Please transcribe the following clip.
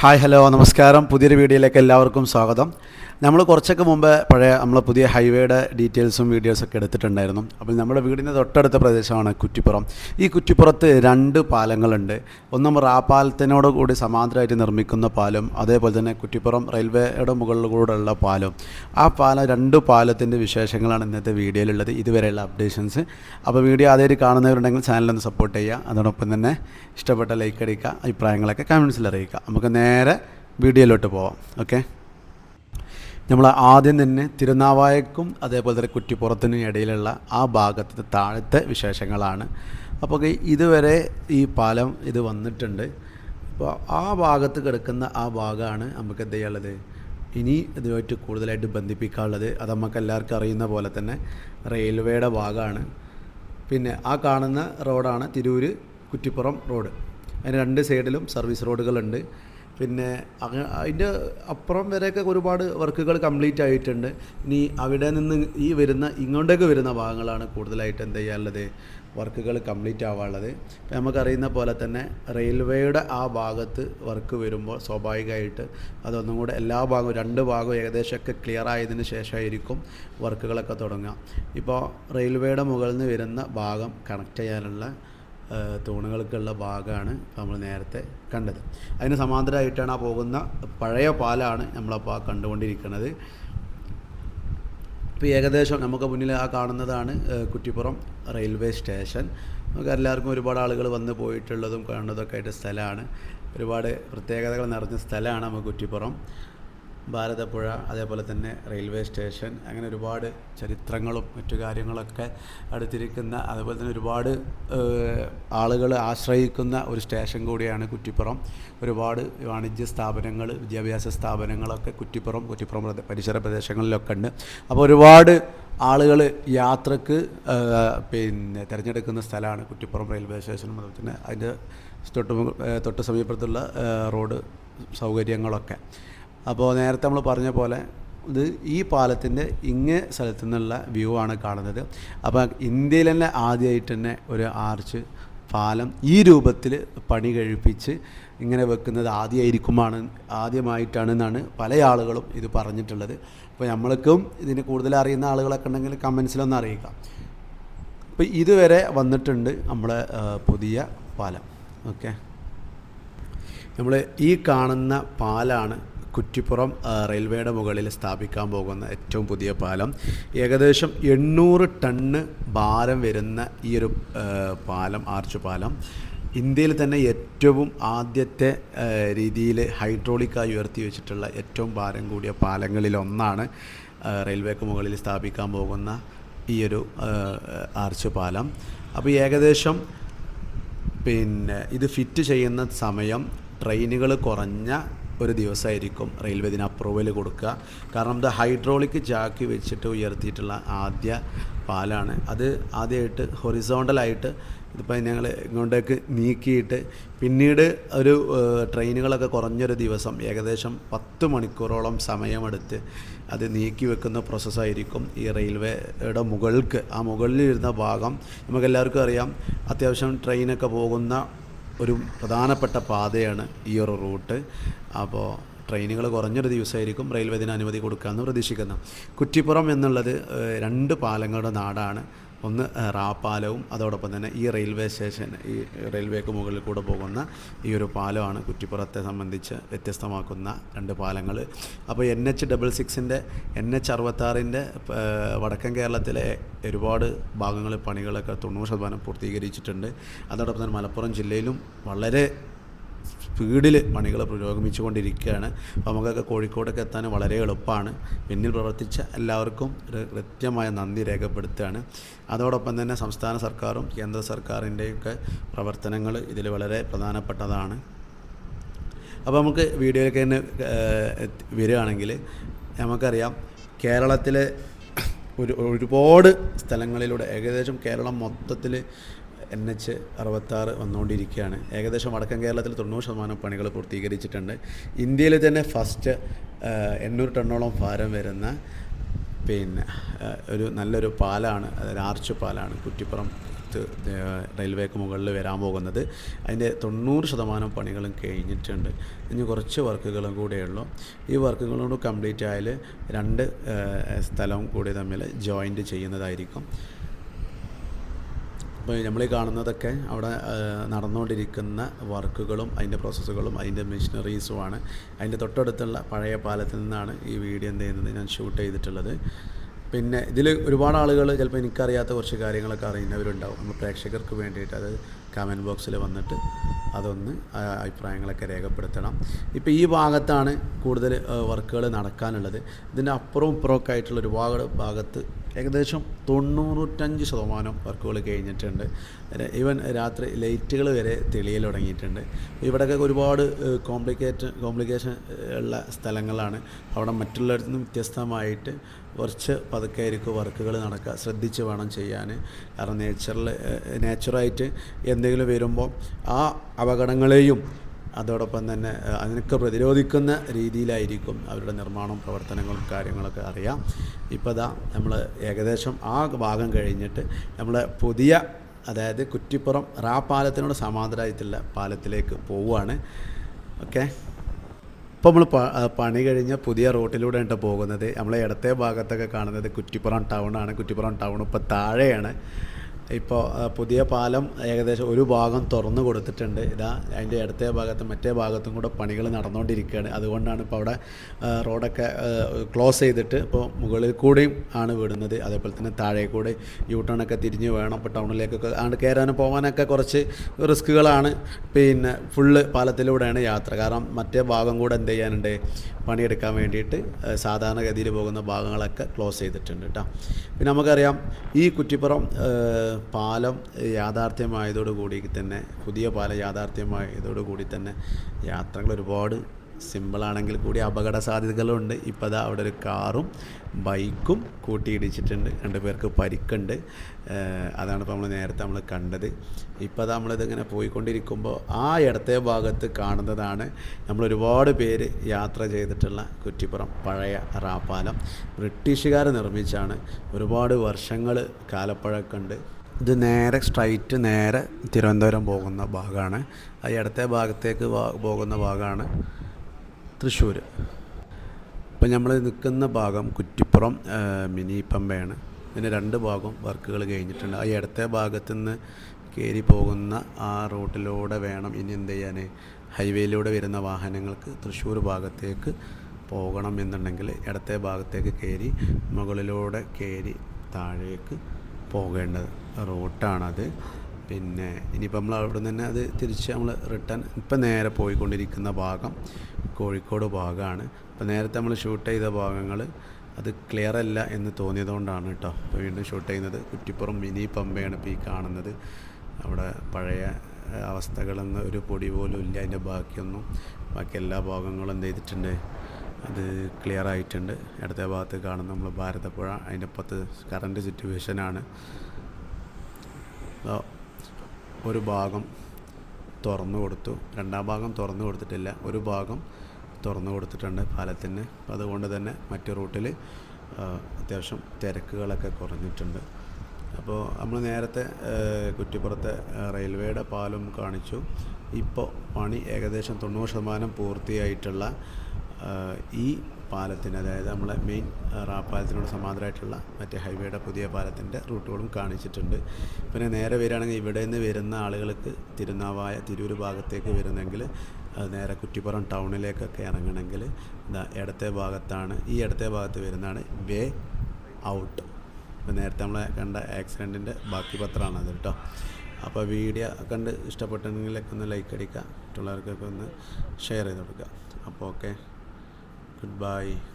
Hi hello നമസ്കാരം. പുതിയൊരു വീഡിയോയിലേക്ക് എല്ലാവർക്കും സ്വാഗതം. നമ്മൾ കുറച്ചൊക്കെ മുമ്പ് പഴയ നമ്മൾ പുതിയ ഹൈവേയുടെ ഡീറ്റെയിൽസും വീഡിയോസൊക്കെ എടുത്തിട്ടുണ്ടായിരുന്നു. അപ്പോൾ നമ്മുടെ വീടിന്റെ തൊട്ടടുത്ത പ്രദേശമാണ് കുറ്റിപ്പുറം. ഈ കുറ്റിപ്പുറത്ത് രണ്ട് പാലങ്ങളുണ്ട്. ഒന്നും റാപ്പാലത്തിനോട് കൂടി സമാന്തരമായിട്ട് നിർമ്മിക്കുന്ന പാലം അതേപോലെ തന്നെ കുറ്റിപ്പുറം റെയിൽവേയുടെ ഉള്ള പാലം. ആ പാലം രണ്ട് പാലത്തിന്റെ വിശേഷങ്ങളാണ് ഇന്നത്തെ വീഡിയോയിലുള്ളത്. ഇതുവരെയുള്ള അപ്ഡേഷൻസ്. അപ്പോൾ വീഡിയോ ആദ്യമായിട്ട് കാണുന്നവരുണ്ടെങ്കിൽ ചാനലൊന്ന് സപ്പോർട്ട് ചെയ്യുക. അതോടൊപ്പം തന്നെ ഇഷ്ടപ്പെട്ട ലൈക്ക് അടിക്കുക അഭിപ്രായങ്ങളൊക്കെ കമൻസിൽ അറിയിക്കുക. നമുക്ക് നേരെ വീഡിയോയിലോട്ട് പോവാം. ഓക്കെ? നമ്മൾ ആദ്യം തന്നെ തിരുനാവായക്കും അതേപോലെ തന്നെ കുറ്റിപ്പുറത്തിനും ഇടയിലുള്ള ആ ഭാഗത്തെ താഴത്തെ വിശേഷങ്ങളാണ്. അപ്പോൾ ഇതുവരെ ഈ പാലം ഇത് വന്നിട്ടുണ്ട്. അപ്പോൾ ആ ഭാഗത്ത് കിടക്കുന്ന ആ ഭാഗമാണ് നമുക്ക് എന്ത് ചെയ്യാനുള്ളത്? ഇനി ഇതുമായിട്ട് കൂടുതലായിട്ട് ബന്ധിപ്പിക്കാനുള്ളത്. അത് നമുക്ക് എല്ലാവർക്കും അറിയുന്ന പോലെ തന്നെ റെയിൽവേയുടെ ഭാഗമാണ്. പിന്നെ ആ കാണുന്ന റോഡാണ് തിരൂര് കുറ്റിപ്പുറം റോഡ്. അതിന് രണ്ട് സൈഡിലും സർവീസ് റോഡുകളുണ്ട്. പിന്നെ അങ്ങ അതിന്റെ അപ്പുറം വരെയൊക്കെ ഒരുപാട് വർക്കുകൾ കംപ്ലീറ്റ് ആയിട്ടുണ്ട്. ഇനി അവിടെ നിന്ന് ഈ വരുന്ന ഇങ്ങോട്ടേക്ക് വരുന്ന ഭാഗങ്ങളാണ് കൂടുതലായിട്ട് എന്ത് ചെയ്യാനുള്ളത്? വർക്കുകൾ കംപ്ലീറ്റ് ആവാനുള്ളത്. ഇപ്പം നമുക്കറിയുന്ന പോലെ തന്നെ റെയിൽവേയുടെ ആ ഭാഗത്ത് വർക്ക് വരുമ്പോൾ സ്വാഭാവികമായിട്ട് അതൊന്നും കൂടെ എല്ലാ ഭാഗവും രണ്ട് ഭാഗവും ഏകദേശമൊക്കെ ക്ലിയർ ആയതിന് ശേഷമായിരിക്കും വർക്കുകളൊക്കെ തുടങ്ങുക. ഇപ്പോൾ റെയിൽവേയുടെ മുകളിൽ നിന്ന് വരുന്ന ഭാഗം കണക്ട് ചെയ്യാനുള്ള തൂണുകൾക്കുള്ള ഭാഗമാണ് നമ്മൾ നേരത്തെ കണ്ടത്. അതിന് സമാന്തരമായിട്ടാണ് ആ പോകുന്ന പഴയ പാലാണ് നമ്മളപ്പോൾ ആ കണ്ടുകൊണ്ടിരിക്കുന്നത്. ഇപ്പോൾ ഏകദേശം നമുക്ക് മുന്നിൽ ആ കാണുന്നതാണ് കുറ്റിപ്പുറം റെയിൽവേ സ്റ്റേഷൻ. നമുക്ക് എല്ലാവർക്കും ഒരുപാട് ആളുകൾ വന്ന് പോയിട്ടുള്ളതും കാണുന്നതൊക്കെ ആയിട്ട് സ്ഥലമാണ്. ഒരുപാട് പ്രത്യേകതകൾ നിറഞ്ഞ സ്ഥലമാണ് നമുക്ക് കുറ്റിപ്പുറം. ഭാരതപ്പുഴ അതേപോലെ തന്നെ റെയിൽവേ സ്റ്റേഷൻ അങ്ങനെ ഒരുപാട് ചരിത്രങ്ങളും മറ്റു കാര്യങ്ങളൊക്കെ അടുത്തിരിക്കുന്ന അതുപോലെ തന്നെ ഒരുപാട് ആളുകൾ ആശ്രയിക്കുന്ന ഒരു സ്റ്റേഷൻ കൂടിയാണ് കുറ്റിപ്പുറം. ഒരുപാട് വാണിജ്യ സ്ഥാപനങ്ങൾ വിദ്യാഭ്യാസ സ്ഥാപനങ്ങളൊക്കെ കുറ്റിപ്പുറം കുറ്റിപ്പുറം പരിസര പ്രദേശങ്ങളിലൊക്കെ ഉണ്ട്. അപ്പോൾ ഒരുപാട് ആളുകൾ യാത്രയ്ക്ക് പിന്നെ തിരഞ്ഞെടുക്കുന്ന സ്ഥലമാണ് കുറ്റിപ്പുറം റെയിൽവേ സ്റ്റേഷനും അതുപോലെ തന്നെ അതിന്റെ തൊട്ട് തൊട്ട് സമീപത്തുള്ള റോഡ് സൗകര്യങ്ങളൊക്കെ. അപ്പോൾ നേരത്തെ നമ്മൾ പറഞ്ഞ പോലെ ഇത് ഈ പാലത്തിന്റെ ഇങ്ങേ സ്ഥലത്തു നിന്നുള്ള വ്യൂ ആണ് കാണുന്നത്. അപ്പോൾ ഇന്ത്യയിൽ തന്നെ ആദ്യമായിട്ട് തന്നെ ഒരു ആർച്ച് പാലം ഈ രൂപത്തിൽ പണി കഴിപ്പിച്ച് ഇങ്ങനെ വെക്കുന്നത് ആദ്യമായിരിക്കുമാണ് ആദ്യമായിട്ടാണെന്നാണ് പല ആളുകളും ഇത് പറഞ്ഞിട്ടുള്ളത്. അപ്പോൾ നമ്മൾക്കും ഇതിന് കൂടുതൽ അറിയുന്ന ആളുകളൊക്കെ ഉണ്ടെങ്കിൽ കമൻസിലൊന്ന് അറിയിക്കാം. അപ്പോൾ ഇതുവരെ വന്നിട്ടുണ്ട് നമ്മളെ പുതിയ പാലം. ഓക്കെ. നമ്മൾ ഈ കാണുന്ന പാലാണ് കുറ്റിപ്പുറം റെയിൽവേയുടെ മുകളിൽ സ്ഥാപിക്കാൻ പോകുന്ന ഏറ്റവും പുതിയ പാലം. ഏകദേശം എണ്ണൂറ് ടണ്ണ് ഭാരം വരുന്ന ഈ ഒരു പാലം ആർച്ച് പാലം. ഇന്ത്യയിൽ തന്നെ ഏറ്റവും ആദ്യത്തെ രീതിയിൽ ഹൈഡ്രോളിക്കായി ഉയർത്തി വെച്ചിട്ടുള്ള ഏറ്റവും ഭാരം കൂടിയ പാലങ്ങളിലൊന്നാണ് ആ, റെയിൽവേക്ക് മുകളിൽ സ്ഥാപിക്കാൻ പോകുന്ന ഈ ഒരു ആർച്ച് പാലം. അപ്പോൾ ഏകദേശം പിന്നെ ഇത് ഫിറ്റ് ചെയ്യുന്ന സമയം ട്രെയിനുകൾ കുറഞ്ഞ ഒരു ദിവസമായിരിക്കും റെയിൽവേ ഇതിന് അപ്രൂവൽ കൊടുക്കുക. കാരണം ഇത് ഹൈഡ്രോളിക് ജാക്കി വെച്ചിട്ട് ഉയർത്തിയിട്ടുള്ള ആദ്യ പാലാണ്. അത് ആദ്യമായിട്ട് ഹൊറിസോണ്ടലായിട്ട് ഇതിപ്പോൾ ഞങ്ങൾ ഇങ്ങോട്ടേക്ക് നീക്കിയിട്ട് പിന്നീട് ഒരു ട്രെയിനുകളൊക്കെ കുറഞ്ഞൊരു ദിവസം ഏകദേശം പത്ത് മണിക്കൂറോളം സമയമെടുത്ത് അത് നീക്കി വെക്കുന്ന പ്രോസസ്സായിരിക്കും ഈ റെയിൽവേയുടെ മുകൾക്ക്. ആ മുകളിലിരുന്ന ഭാഗം നമുക്കെല്ലാവർക്കും അറിയാം അത്യാവശ്യം ട്രെയിനൊക്കെ പോകുന്ന ഒരു പ്രധാനപ്പെട്ട പാതയാണ് ഈ ഒരു റൂട്ട്. അപ്പോൾ ട്രെയിനുകൾ കുറഞ്ഞൊരു ദിവസമായിരിക്കും റെയിൽവേ ഇതിന് അനുമതി കൊടുക്കാമെന്ന് പ്രതീക്ഷിക്കുന്നു. കുറ്റിപ്പുറം എന്നുള്ളത് രണ്ട് പാലങ്ങളുടെ നാടാണ്. ഒന്ന് റാപ്പാലവും അതോടൊപ്പം തന്നെ ഈ റെയിൽവേ സ്റ്റേഷൻ ഈ റെയിൽവേക്ക് മുകളിൽ കൂടെ പോകുന്ന ഈ ഒരു പാലമാണ് കുറ്റിപ്പുറത്തെ സംബന്ധിച്ച് വ്യത്യസ്തമാക്കുന്ന രണ്ട് പാലങ്ങൾ. അപ്പോൾ എൻ എച്ച് ഡബിൾ സിക്സിന്റെ എൻ എച്ച് അറുപത്താറിന്റെ വടക്കൻ കേരളത്തിലെ ഒരുപാട് ഭാഗങ്ങളിൽ പണികളൊക്കെ തൊണ്ണൂറ് ശതമാനം പൂർത്തീകരിച്ചിട്ടുണ്ട്. അതോടൊപ്പം തന്നെ മലപ്പുറം ജില്ലയിലും വളരെ സ്പീഡിൽ പണികൾ പുരോഗമിച്ചുകൊണ്ടിരിക്കുകയാണ്. അപ്പോൾ നമുക്കൊക്കെ കോഴിക്കോടൊക്കെ എത്താൻ വളരെ എളുപ്പമാണ്. പിന്നിൽ പ്രവർത്തിച്ച എല്ലാവർക്കും ഒരു കൃത്യമായ നന്ദി രേഖപ്പെടുത്തുകയാണ്. അതോടൊപ്പം തന്നെ സംസ്ഥാന സർക്കാരും കേന്ദ്ര സർക്കാരിന്റെയൊക്കെ പ്രവർത്തനങ്ങൾ ഇതിൽ വളരെ പ്രധാനപ്പെട്ടതാണ്. അപ്പോൾ നമുക്ക് വീഡിയോയിലേക്ക് തന്നെ വരികയാണെങ്കിൽ നമുക്കറിയാം കേരളത്തിലെ ഒരു ഒരുപാട് സ്ഥലങ്ങളിലൂടെ ഏകദേശം കേരളം മൊത്തത്തിൽ എൻ എച്ച് അറുപത്താറ് വന്നുകൊണ്ടിരിക്കുകയാണ്. ഏകദേശം വടക്കൻ കേരളത്തിൽ തൊണ്ണൂറ് ശതമാനം പണികൾ പൂർത്തീകരിച്ചിട്ടുണ്ട്. ഇന്ത്യയിൽ തന്നെ ഫസ്റ്റ് എണ്ണൂറ് ടണ്ണോളം ഭാരം വരുന്ന പിന്നെ ഒരു നല്ലൊരു പാലാണ് അതായത് ആർച്ച് പാലാണ് കുറ്റിപ്പുറം റെയിൽവേക്ക് മുകളിൽ വരാൻ പോകുന്നത്. അതിന്റെ തൊണ്ണൂറ് ശതമാനം പണികളും കഴിഞ്ഞിട്ടുണ്ട്. ഇനി കുറച്ച് വർക്കുകളും കൂടെയുള്ളൂ. ഈ വർക്കുകളോട് കംപ്ലീറ്റ് ആയാൽ രണ്ട് സ്ഥലവും സ്ഥലം കൂടി തമ്മിൽ ജോയിന്റ് ചെയ്യുന്നതായിരിക്കും. അപ്പോൾ നമ്മൾ കാണുന്നതൊക്കെ അവിടെ നടന്നുകൊണ്ടിരിക്കുന്ന വർക്കുകളും അതിന്റെ പ്രോസസ്സുകളും അതിന്റെ മെഷീനറീസുമാണ്. അതിന്റെ തൊട്ടടുത്തുള്ള പഴയ പാലത്തിൽ നിന്നാണ് ഈ വീഡിയോ എന്ത് ചെയ്യുന്നത് ഞാൻ ഷൂട്ട് ചെയ്തിട്ടുള്ളത്. പിന്നെ ഇതിൽ ഒരുപാട് ആളുകൾ ചിലപ്പോൾ എനിക്കറിയാത്ത കുറച്ച് കാര്യങ്ങളൊക്കെ അറിയുന്നവരുണ്ടാവും. നമ്മൾ പ്രേക്ഷകർക്ക് വേണ്ടിയിട്ട് അത് കമന്റ് ബോക്സിൽ വന്നിട്ട് അതൊന്ന് അഭിപ്രായങ്ങളൊക്കെ രേഖപ്പെടുത്തണം. ഇപ്പോൾ ഈ ഭാഗത്താണ് കൂടുതൽ വർക്കുകൾ നടക്കാനുള്ളത്. ഇതിന്റെ അപ്പുറവും ഇപ്പുറമൊക്കെ ആയിട്ടുള്ള ഒരുപാട് ഭാഗത്ത് ഏകദേശം തൊണ്ണൂറ്റഞ്ച് ശതമാനം വർക്കുകൾ കഴിഞ്ഞിട്ടുണ്ട്. ഈവൻ രാത്രി ലൈറ്റുകൾ വരെ തെളിയൽ തുടങ്ങിയിട്ടുണ്ട്. ഇവിടെയൊക്കെ ഒരുപാട് കോംപ്ലിക്കേറ്റ് കോംപ്ലിക്കേഷൻ ഉള്ള സ്ഥലങ്ങളാണ്. അവിടെ മറ്റുള്ളവരിൽ നിന്നും വ്യത്യസ്തമായിട്ട് കുറച്ച് പതുക്കെ ആയിരിക്കും വർക്കുകൾ നടക്കുക. ശ്രദ്ധിച്ച് വേണം ചെയ്യാൻ. കാരണം നേച്ചറിൽ നേച്ചറായിട്ട് എന്തെങ്കിലും വരുമ്പോൾ ആ അപകടങ്ങളെയും അതോടൊപ്പം തന്നെ അതിനൊക്കെ പ്രതിരോധിക്കുന്ന രീതിയിലായിരിക്കും അവരുടെ നിർമ്മാണം പ്രവർത്തനങ്ങളും കാര്യങ്ങളൊക്കെ അറിയാം. ഇപ്പോൾ ദാ നമ്മൾ ഏകദേശം ആ ഭാഗം കഴിഞ്ഞിട്ട് നമ്മൾ പുതിയ അതായത് കുറ്റിപ്പുറം റാ പാലത്തിനോട് സമാന്തരമായിട്ടുള്ള പാലത്തിലേക്ക് പോവുകയാണ് ഓക്കെ? ഇപ്പോൾ നമ്മൾ പണി കഴിഞ്ഞ പുതിയ റോട്ടിലൂടെ ട്ടോ പോകുന്നത്. നമ്മളെ ഇടത്തെ ഭാഗത്തൊക്കെ കാണുന്നത് കുറ്റിപ്പുറം ടൗണാണ് കുറ്റിപ്പുറം ടൗൺ ഇപ്പോൾ താഴെയാണ്. ഇപ്പോൾ പുതിയ പാലം ഏകദേശം ഒരു ഭാഗം തുറന്നു കൊടുത്തിട്ടുണ്ട്. ഇതാ അതിന്റെ ഇടത്തെ ഭാഗത്തും മറ്റേ ഭാഗത്തും കൂടെ പണികൾ നടന്നുകൊണ്ടിരിക്കുകയാണ്. അതുകൊണ്ടാണ് ഇപ്പോൾ അവിടെ റോഡൊക്കെ ക്ലോസ് ചെയ്തിട്ട് ഇപ്പോൾ മുകളിൽ കൂടെയും ആണ് വിടുന്നത്. അതേപോലെ തന്നെ താഴെ കൂടെ യൂ ടേണൊക്കെ തിരിഞ്ഞ് വേണം ഇപ്പോൾ ടൗണിലേക്കൊക്കെ ആണ് കയറാനും പോകാനൊക്കെ കുറച്ച് റിസ്ക്കുകളാണ്. പിന്നെ ഫുള്ള് പാലത്തിലൂടെയാണ് യാത്ര. കാരണം മറ്റേ ഭാഗം കൂടെ എന്ത് ചെയ്യാനുണ്ട്? പണിയെടുക്കാൻ വേണ്ടിയിട്ട് സാധാരണഗതിയിൽ പോകുന്ന ഭാഗങ്ങളൊക്കെ ക്ലോസ് ചെയ്തിട്ടുണ്ട് കേട്ടോ പിന്നെ നമുക്കറിയാം ഈ കുറ്റിപ്പുറം പാലം യാഥാർത്ഥ്യമായതോടുകൂടി തന്നെ പുതിയ പാലം യാഥാർത്ഥ്യമായതോടുകൂടി തന്നെ യാത്രകൾ ഒരുപാട് സിമ്പിളാണെങ്കിൽ കൂടി അപകട സാധ്യതകളുണ്ട്. ഇപ്പോൾ അതാ അവിടെ ഒരു കാറും ബൈക്കും കൂട്ടിയിടിച്ചിട്ടുണ്ട്. രണ്ട് പേർക്ക് പരിക്കുണ്ട്. അതാണ് ഇപ്പോൾ നമ്മൾ നേരത്തെ നമ്മൾ കണ്ടത്. ഇപ്പോൾ അതാ നമ്മളിതിങ്ങനെ പോയിക്കൊണ്ടിരിക്കുമ്പോൾ ആ ഇടത്തെ ഭാഗത്ത് കാണുന്നതാണ് നമ്മൾ ഒരുപാട് പേര് യാത്ര ചെയ്തിട്ടുള്ള കുറ്റിപ്പുറം പഴയ റാപ്പാലം. ബ്രിട്ടീഷുകാർ നിർമ്മിച്ചാണ്. ഒരുപാട് വർഷങ്ങൾ കാലപ്പഴക്കമുണ്ട്. ഇത് നേരെ സ്ട്രൈറ്റ് നേരെ തിരുവനന്തപുരം പോകുന്ന ഭാഗമാണ്. ആ ഇടത്തെ ഭാഗത്തേക്ക് പോകുന്ന ഭാഗമാണ് തൃശ്ശൂർ. ഇപ്പം നമ്മൾ നിൽക്കുന്ന ഭാഗം കുറ്റിപ്പുറം മിനി പമ്പയാണ് ഇതിന് രണ്ട് ഭാഗം വർക്കുകൾ കഴിഞ്ഞിട്ടുണ്ട്. ആ ഇടത്തെ ഭാഗത്തു നിന്ന് കയറി പോകുന്ന ആ റൂട്ടിലൂടെ വേണം ഇനി എന്ത് ചെയ്യാൻ. ഹൈവേയിലൂടെ വരുന്ന വാഹനങ്ങൾക്ക് തൃശ്ശൂർ ഭാഗത്തേക്ക് പോകണം എന്നുണ്ടെങ്കിൽ ഇടത്തെ ഭാഗത്തേക്ക് കയറി മുകളിലൂടെ കയറി താഴേക്ക് പോകേണ്ടത്. റൂട്ടാണത്. പിന്നെ ഇനിയിപ്പോൾ നമ്മൾ അവിടെ നിന്ന് തന്നെ അത് തിരിച്ച് നമ്മൾ റിട്ടേൺ ഇപ്പം നേരെ പോയിക്കൊണ്ടിരിക്കുന്ന ഭാഗം കോഴിക്കോട് ഭാഗമാണ്. അപ്പോൾ നേരത്തെ നമ്മൾ ഷൂട്ട് ചെയ്ത ഭാഗങ്ങൾ അത് ക്ലിയർ അല്ല എന്ന് തോന്നിയതുകൊണ്ടാണ് കേട്ടോ. ഇപ്പോൾ വീണ്ടും ഷൂട്ട് ചെയ്യുന്നത്. കുറ്റിപ്പുറം മിനി പമ്പയാണ് ഇപ്പോൾ ഈ കാണുന്നത്. അവിടെ പഴയ അവസ്ഥകളെന്ന് ഒരു പൊടി പോലും ഇല്ല. അതിന്റെ ബാക്കിയൊന്നും ബാക്കി എല്ലാ ഭാഗങ്ങളും എന്ത് ചെയ്തിട്ടുണ്ട്? അത് ക്ലിയർ ആയിട്ടുണ്ട്. ഇടത്തെ ഭാഗത്ത് കാണുന്ന നമ്മൾ ഭാരതപ്പുഴ. അതിന്റെ അപ്പുറത്ത് കറണ്ട് സിറ്റുവേഷനാണ് ഒരു ഭാഗം തുറന്നു കൊടുത്തു. രണ്ടാം ഭാഗം തുറന്നു കൊടുത്തിട്ടില്ല. ഒരു ഭാഗം തുറന്നു കൊടുത്തിട്ടുണ്ട് പാലത്തിന് അതുകൊണ്ട് തന്നെ മറ്റു റൂട്ടിൽ അത്യാവശ്യം തിരക്കുകളൊക്കെ കുറഞ്ഞിട്ടുണ്ട്. അപ്പോൾ നമ്മൾ നേരത്തെ കുറ്റിപ്പുറത്തെ റെയിൽവേയുടെ പാലം കാണിച്ചു. ഇപ്പോൾ പണി ഏകദേശം തൊണ്ണൂറ് ശതമാനം പൂർത്തിയായിട്ടുള്ള ഈ പാലത്തിന് അതായത് നമ്മളെ മെയിൻ റാപ്പാലത്തിനോട് സമാന്തരമായിട്ടുള്ള മറ്റേ ഹൈവേയുടെ പുതിയ പാലത്തിന്റെ റൂട്ടുകളും കാണിച്ചിട്ടുണ്ട്. പിന്നെ നേരെ വരികയാണെങ്കിൽ ഇവിടെ നിന്ന് വരുന്ന ആളുകൾക്ക് തിരുനാവായ തിരൂർ ഭാഗത്തേക്ക് വരുന്നെങ്കിൽ നേരെ കുറ്റിപ്പുറം ടൗണിലേക്കൊക്കെ ഇറങ്ങണമെങ്കിൽ ഇടത്തെ ഭാഗത്താണ് ഈ ഇടത്തെ ഭാഗത്ത് വരുന്നതാണ് വേ ഔട്ട്. ഇപ്പോൾ നേരത്തെ നമ്മളെ കണ്ട ആക്സിഡന്റിന്റെ ബാക്കി പത്രമാണത് കേട്ടോ. അപ്പോൾ വീഡിയോ കണ്ട് ഇഷ്ടപ്പെട്ടെങ്കിലൊക്കെ ഒന്ന് ലൈക്ക് അടിക്കുക മറ്റുള്ളവർക്കൊക്കെ ഒന്ന് ഷെയർ ചെയ്ത് കൊടുക്കുക. അപ്പോൾ ഓക്കെ Goodbye.